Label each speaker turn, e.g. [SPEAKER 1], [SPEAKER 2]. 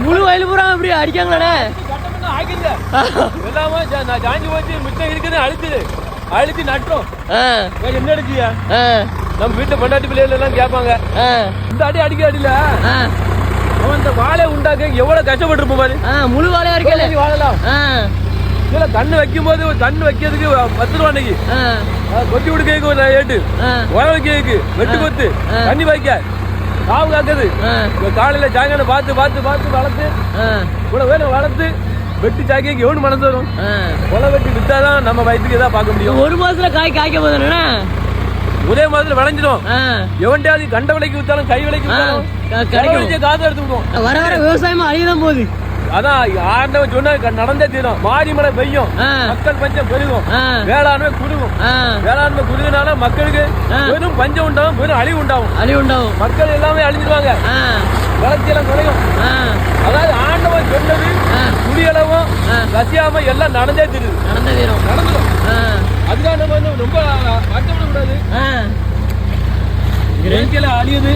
[SPEAKER 1] முழு வயல் பூரா இப்படி அடிக்காங்களாண்ணே?
[SPEAKER 2] எல்லாமே ஜாஞ்சி போச்சு மிச்சம் இருக்குன்னு அழுத்துது அழுத்தி ஏய், என்ன அடிச்சியா? நம்ம வீட்டுல பொண்டாட்டி பிள்ளைகள் எல்லாம் கேட்பாங்க இந்த அடி அடிக்க அடியில அவன் இந்த வாழை உண்டாக்க எவ்வளவு கஷ்டப்பட்டிருப்போம் பாரு.
[SPEAKER 1] ஆ முழு வாழையா இருக்கல
[SPEAKER 2] வாழலாம்? இதுல கண்ணு வைக்கும் போது கண்ணு வைக்கிறதுக்கு பத்து ரூபா அன்னைக்கு. கொத்தி விடு கேக்கு ஒரு ஏட்டு.
[SPEAKER 1] ஆ.
[SPEAKER 2] உழவு கேக்கு வெட்டு கொத்து. தண்ணி வைக்க காவு காக்குது. காலையில சாயங்காலம் பார்த்து பார்த்து பார்த்து வளர்த்து இவ்வளவு வேணும் வளர்த்து வெட்டி சாக்கிக்கு எவ்வளவு மனசு வரும் கொலை வெட்டி வித்தாதான் நம்ம வயிற்றுக்கு எதாவது பார்க்க முடியும்?
[SPEAKER 1] ஒரு மாசத்துல காய் காய்க்க போதுண்ணே
[SPEAKER 2] ஒரே மாதிரி விளைஞ்சிடும்
[SPEAKER 1] ஆ.
[SPEAKER 2] எவன்டையாவது கண்ட விலைக்கு வித்தாலும் கை விலைக்கு வித்தாலும் காசு எடுத்து விடுவோம்
[SPEAKER 1] வர வர விவசாயமா அழியதான் போகுது.
[SPEAKER 2] அதான் ஆண்டவன் சொன்னா நடந்தே தீரும். மாறி மழை பெய்யும். மக்கள் பஞ்சம் பெருகும். வேளாண்மை குறுகும். வேளாண்மை குறுகினால மக்களுக்கு. வெறும் பஞ்சம் உண்டாகும் வெறும் அழிவு உண்டாகும்
[SPEAKER 1] அழிவு உண்டாகும்
[SPEAKER 2] மக்கள் எல்லாமே அழிஞ்சிருவாங்க. வளர்ச்சி எல்லாம் குறையும். அதாவது ஆண்டவன் சொன்னது. குடியளவும். கசியாம எல்லாம் நடந்தே தெரியுது
[SPEAKER 1] நடந்த வீரம்
[SPEAKER 2] நடந்துடும் அதுக்காக நம்ம வந்து ரொம்ப வருத்தப்படக்கூடாது
[SPEAKER 1] ஆ.
[SPEAKER 2] இயற்கையில அழியுது.